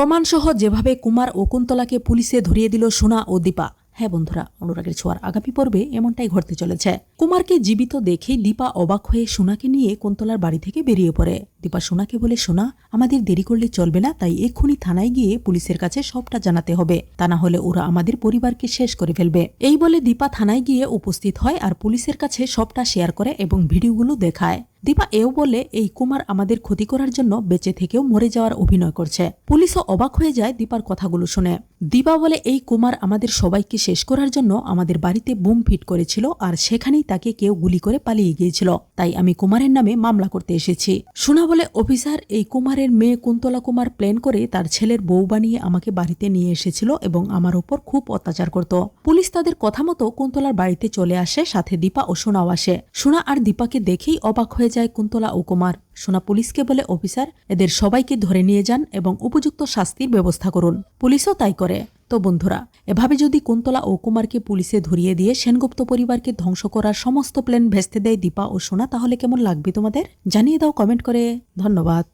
প্রমাণসহ যেভাবে কুমার ও কুন্তলাকে পুলিশে ধরিয়ে দিল সোনা ও দীপা। হ্যাঁ বন্ধুরা, অনুরাগের ছোঁয়ার আগামী পর্বে এমনটাই ঘটতে চলেছে। কুমারকে জীবিত দেখেই দীপা অবাক হয়ে সোনাকে নিয়ে কুন্তলার বাড়ি থেকে বেরিয়ে পড়ে। দীপা সোনাকে বলে, সোনা, আমাদের দেরি করলে চলবে না, তাই এক্ষুনি থানায় গিয়ে পুলিশের কাছে সবটা জানাতে হবে। তা না হলে ওরা আমাদের পরিবারকে শেষ করে ফেলবে। এই বলে দীপা থানায় গিয়ে উপস্থিত হয় আর পুলিশের কাছে সবটা শেয়ার করে এবং ভিডিওগুলো দেখায়। দীপা এও বলে, এই কুমার আমাদের ক্ষতি করার জন্য বেঁচে থেকেও মরে যাওয়ার অভিনয় করছে। পুলিশও অবাক হয়ে যায় দীপার কথাগুলো শুনে। দীপা বলে, এই কুমার আমাদের সবাইকে শেষ করার জন্য আমাদের বাড়িতে বুম ফিট করেছিল আর সেখানেই তাকে কেউ গুলি করে পালিয়ে গিয়েছিল। তাই আমি কুমারের নামে মামলা করতে এসেছি। শোনা বলে, অফিসার, এই কুমারের মেয়ে কুন্তলা কুমার প্ল্যান করে তার ছেলের বউ বানিয়ে আমাকে বাড়িতে নিয়ে এসেছিল এবং আমার ওপর খুব অত্যাচার করত। পুলিশ তাদের কথা মতো কুন্তলার বাড়িতে চলে আসে, সাথে দীপা ও সোনাও আসে। সোনা আর দীপাকে দেখেই অবাক হয়ে যায় কুন্তলা ও কুমার। সোনা পুলিশকে বলে, অফিসার, এদের সবাইকে ধরে নিয়ে যান এবং উপযুক্ত শাস্তির ব্যবস্থা করুন। পুলিশও তাই করে। তো বন্ধুরা, এভাবে যদি কুন্তলা ও কুমারকে পুলিশে ধরিয়ে দিয়ে সেনগুপ্ত পরিবারকে ধ্বংস করার সমস্ত প্ল্যান ভেস্তে দেয় দীপা ও সোনা, তাহলে কেমন লাগবে তোমাদের? জানিয়ে দাও কমেন্ট করে। ধন্যবাদ।